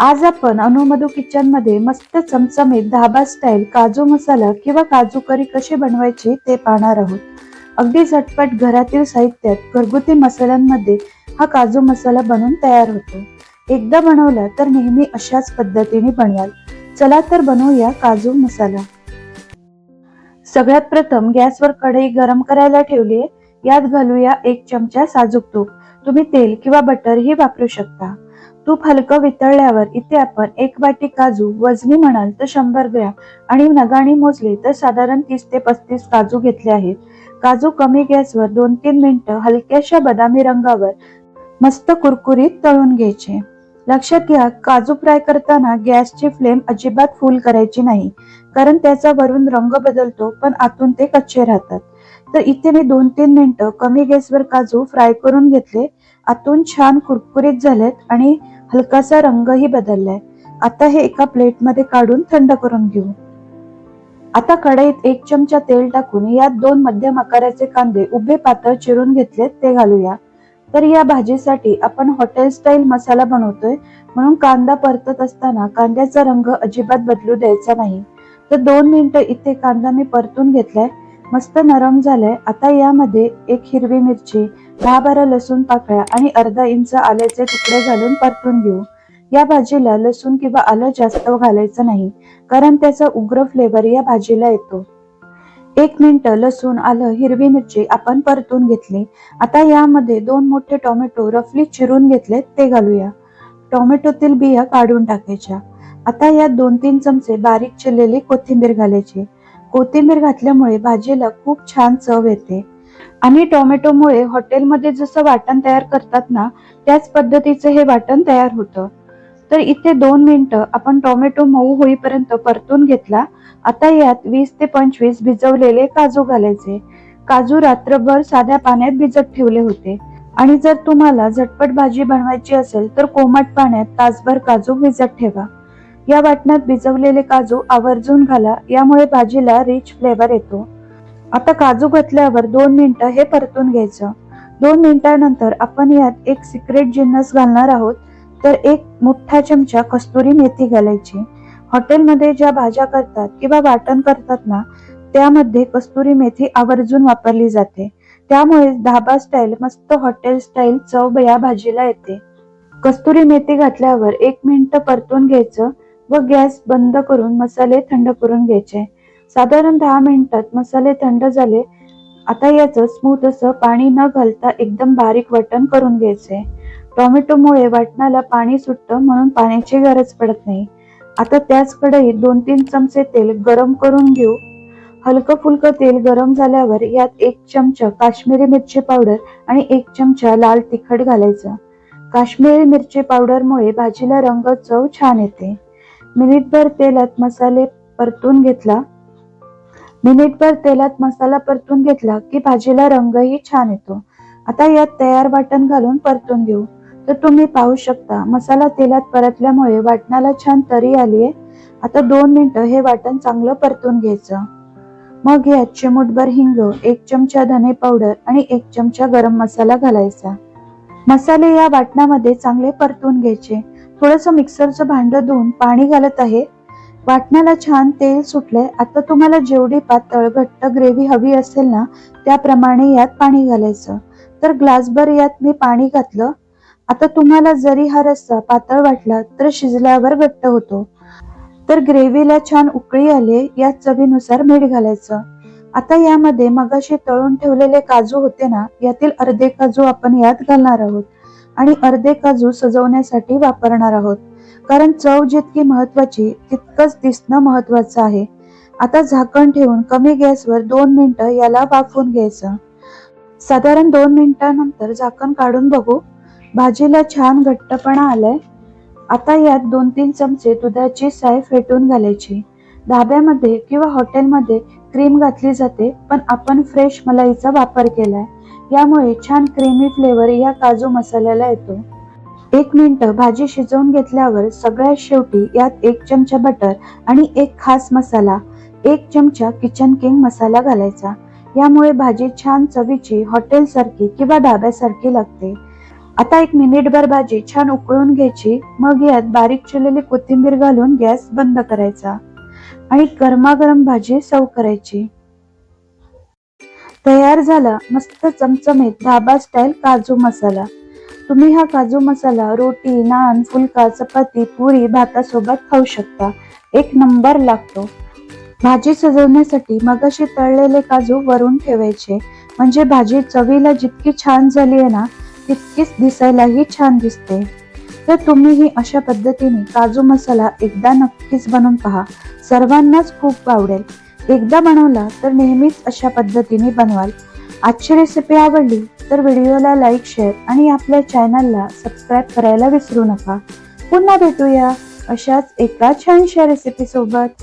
आज आपण अनुमधू किचनमध्ये मस्त चमचमीत धाबा स्टाईल काजू मसाला किंवा काजू करी कशी बनवायची ते पाहणार आहोत. अगदी झटपट घरातील साहित्यात घरगुती मसाल्यांमध्ये हा काजू मसाला बनवून तयार होतो. एकदा बनवला तर नेहमी अशाच पद्धतीने बनवाल चला तर बनवूया काजू मसाला. सगळ्यात प्रथम गॅसवर कढई गरम करायला ठेवली यात घालूया एक चमचा साजूक तूप. तुम्ही तेल किंवा बटर ही वापरू शकता. तूप हलकं वितळल्यावर इथे आपण एक वाटी काजू वजनी म्हणाल तर शंभर ग्रॅम. आणि नगाणी मोजले तर साधारण तीस ते पस्तीस काजू घेतले आहेत. काजू कमी गॅसवर दोन तीन मिनिटं हलक्याशा बदामी रंगावर मस्त कुरकुरीत तळून घ्यायचे. लक्षात घ्या काजू फ्राय करताना गॅसची फ्लेम अजिबात फुल करायची नाही. कारण त्याचा वरून रंग बदलतो पण आतून ते कच्चे राहतात. तर इथे मी दोन तीन मिनिटं कमी गॅसवर काजू फ्राय करून घेतले. आतून छान कुरकुरीत झालेत आणि हलकासा रंगही बदललाय. आता हे एका प्लेटमध्ये काढून थंड करून घेऊ. आता कढईत एक चमचा तेल टाकून यात दोन मध्यम आकाराचे कांदे उभे पातळ चिरून घेतलेत ते घालूया. तर या भाजीसाठी आपण हॉटेल स्टाईल मसाला बनवतोय म्हणून कांदा परतत असताना कांद्याचा रंग अजिबात बदलू द्यायचा नाही. तर दोन मिनिटं इथे कांदा मी परतून घेतलाय. मस्त नरम झालंय. आता यामध्ये एक हिरवी मिरची दहा बारा लसूण पाकळ्या आणि अर्धा इंच आल्याचे तुकडे घालून परतून घेऊ. या भाजीला लसूण किंवा आलं जास्त घालायचं नाही कारण त्याचा उग्र फ्लेवर या भाजीला येतो. एक मिनिट लसूण आलं हिरवी मिरची आपण परतून घेतली. आता यामध्ये दोन मोठे टोमॅटो रफली चिरून घेतले ते घालूया. टोमॅटोतील बिया काढून टाकायच्या. आता यात दोन तीन चमचे बारीक चिरलेली कोथिंबीर घालायची. कोथिंबीर घातल्यामुळे भाजीला खूप छान चव येते. आणि टोमॅटोमुळे हॉटेलमध्ये जसं वाटण तयार करतात ना त्याच पद्धतीचं हे वाटण तयार होतं. तर इथे दोन मिनटं आपण टोमॅटो मऊ होईपर्यंत परतून घेतला. आता यात वीस ते पंचवीस भिजवलेले काजू घालायचे. काजू रात्रभर साध्या पाण्यात भिजत ठेवले होते. आणि जर तुम्हाला झटपट भाजी बनवायची असेल तर कोमट पाण्यात तासभर काजू भिजत ठेवा. या वाटणात भिजवलेले काजू आवर्जून घाला यामुळे भाजीला रिच फ्लेवर येतो. आता काजू घातल्यावर दोन मिनिटं हे परतून घ्यायचं. दोन मिनिटानंतर आपण यात एक सिक्रेट जिन्नस घालणार आहोत तर एक मोठा चमचा कस्तुरी मेथी घालायची. हॉटेलमध्ये ज्या भाज्या करतात किंवा वाटण करतात ना त्यामध्ये कस्तुरी मेथी आवर्जून वापरली जाते. त्यामुळे धाबा स्टाईल मस्त हॉटेल स्टाईल चव या भाजीला येते. कस्तुरी मेथी घातल्यावर एक मिनिट परतून घ्यायचं. व गॅस बंद करून मसाले थंड करून घ्यायचे. साधारण दहा मिनिटात मसाले थंड झाले. आता याचं स्मूथ असं पाणी न घालता एकदम बारीक वाटण करून घ्यायचे. टोमॅटोमुळे वाटणाला पाणी सुटतं म्हणून पाण्याची गरज पडत नाही. आता त्याच कढईत दोन तीन चमचे तेल गरम करून घेऊ. हलकं फुलकं तेल गरम झाल्यावर यात एक चमचा काश्मीरी मिरची पावडर आणि एक चमचा लाल तिखट घालायचं. काश्मीरी मिरची पावडरमुळे भाजीला रंग चव छान येते. मिनिटभर तेलात मसाले परतून घेतला. मिनिटभर तेलात मसाला परतून घेतला की भाजीला रंगही छान येतो. आता यात तयार वाटण घालून परतून घेऊ. तर तुम्ही पाहू शकता मसाला तेलात परतल्यामुळे वाटणाला छान तरी आली आहे. आता दोन मिनिटं हे वाटण चांगलं परतून घ्यायचं. मग यात चिमूटभर हिंग एक चमचा धने पावडर आणि एक चमचा गरम मसाला घालायचा. मसाले या वाटणामध्ये चांगले परतून घ्यायचे. थोडस मिक्सरचं भांड धुवून पाणी घालत आहे. वाटणाला छान तेल सुटलंय. आता तुम्हाला जेवढी पातळ घट्ट ग्रेव्ही हवी असेल ना त्याप्रमाणे यात पाणी घालायचं. तर ग्लासभर यात मी पाणी घातलं. आता तुम्हाला जरी हा रस्सा पातळ वाटला तर शिजल्यावर घट्ट होतो. तर ग्रेव्हीला छान उकळी आले या चवीनुसार मीठ घालायचं. आता यामध्ये मगाशी तळून ठेवलेले काजू होते ना यातील अर्धे काजू आपण यात घालणार आहोत. आणि अर्धे काजू सजवण्यासाठी वापरणार आहोत. कारण चव जितकी महत्वाची तितकंच दिसणं महत्वाचं आहे. आता झाकण ठेवून कमी गॅसवर दोन मिनिटं याला वाफवून घ्यायचं. साधारण दोन मिनिटानंतर झाकण काढून बघू. भाजीला छान घट्टपणा आलाय. आता यात दोन तीन चमचे दुधाची साय फेटून घालायची. धाब्यामध्ये किंवा हॉटेलमध्ये क्रीम घातली जाते पण आपण फ्रेश मलाईचा वापर केलाय. यामुळे छान क्रीमी फ्लेवर या काजू मसाल्याला येतो. एक मिनिट भाजी शिजवून घेतल्यावर सगळ्यात शेवटी यात एक चमचा बटर आणि एक खास मसाला एक चमचा किचन किंग मसाला घालायचा. यामुळे भाजी छान चवीची हॉटेल सारखी किंवा ढाब्यासारखी लागते. आता एक मिनिटभर भाजी छान उकळून घ्यायची मग यात बारीक चिरलेली कोथिंबीर घालून गॅस बंद करायचा आणि गरमागरम भाजी सर्व करायची. तयार झाला मस्त चमचमीत धाबा स्टाईल काजू मसाला. तुम्ही हा काजू मसाला रोटी नान फुलका चपाती पुरी भातासोबत खाऊ शकता. एक नंबर लागतो. भाजी सजवण्यासाठी मगाशी तळलेले काजू वरून ठेवायचे. म्हणजे भाजी चवीला जितकी छान झाली आहे ना तितकीच दिसायलाही छान दिसते. तर तुम्हीही अशा पद्धतीने काजू मसाला एकदा नक्कीच बनवून पहा. सर्वांनाच खूप आवडेल. एकदा बनवला तर नेहमीच अशा पद्धतीने बनवाल. आजची रेसिपी आवडली तर व्हिडिओला लाईक शेअर आणि आपल्या चॅनलला सबस्क्राईब करायला विसरू नका. पुन्हा भेटूया अशाच एका छानशा रेसिपी सोबत.